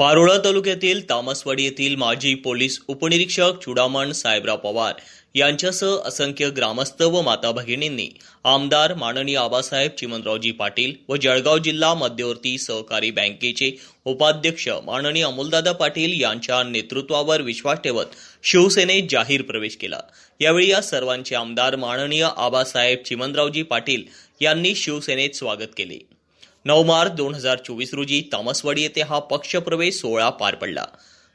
पारोळा तालुक्यातील तामसवाडी येथील माजी पोलीस उपनिरीक्षक चुडामण साहेबराव पवार यांच्यासह असंख्य ग्रामस्थ व माता भगिनींनी आमदार माननीय आबासाहेब चिमनरावजी पाटील व जळगाव जिल्हा मध्यवर्ती सहकारी बँकेचे उपाध्यक्ष माननीय अमोलदादा पाटील यांच्या नेतृत्वावर विश्वास ठेवत शिवसेनेत जाहीर प्रवेश केला. यावेळी या सर्वांचे आमदार माननीय आबासाहेब चिमनरावजी पाटील यांनी शिवसेनेत स्वागत केले. नऊ मार्च दोन हजार चोवीस रोजी तामसवाडी येथे हा पक्षप्रवेश सोहळा पार पडला.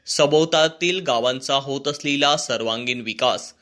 सभोवतातील गावांचा होत असलेला सर्वांगीण विकास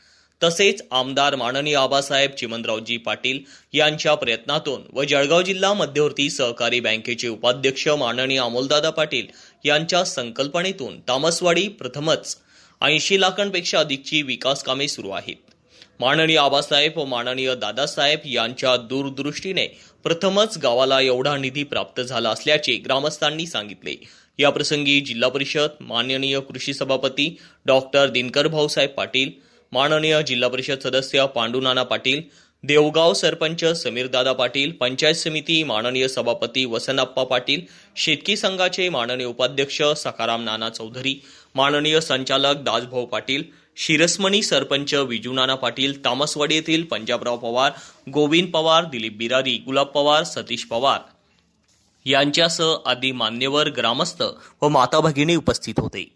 तसेच आमदार माननीय आबासाहेब चिमनरावजी पाटील यांच्या प्रयत्नातून व जळगाव जिल्हा मध्यवर्ती सहकारी बँकेचे उपाध्यक्ष माननीय अमोलदादा पाटील यांच्या संकल्पनेतून तामसवाडी प्रथमच ऐंशी लाखांपेक्षा अधिकची विकास कामे सुरू आहेत. माननीय आबासाहेब व माननीय दादासाहेब यांच्या दूरदृष्टीने प्रथमच गावाला एवढा निधी प्राप्त झाला असल्याचे ग्रामस्थांनी सांगितले. या प्रसंगी जिल्हा परिषद माननीय कृषी सभापती डॉक्टर दिनकर भाऊसाहेब पाटील माननीय जिल्हा परिषद सदस्य पांडुनाना पाटील देवगाव सरपंच समीरदादा पाटील पंचायत समिती माननीय सभापती वसनाप्पा पाटील शेतकी संघाचे माननीय उपाध्यक्ष सकाराम नाना चौधरी माननीय संचालक दासभाऊ पाटील शिरसमणी सरपंच विजूनाना पाटील तामसवाडी येथील पंजाबराव पवार गोविंद पवार दिलीप बिरारी गुलाब पवार सतीश पवार. यांच्यासह आदी मान्यवर ग्रामस्थ व माता भगिनी उपस्थित होते.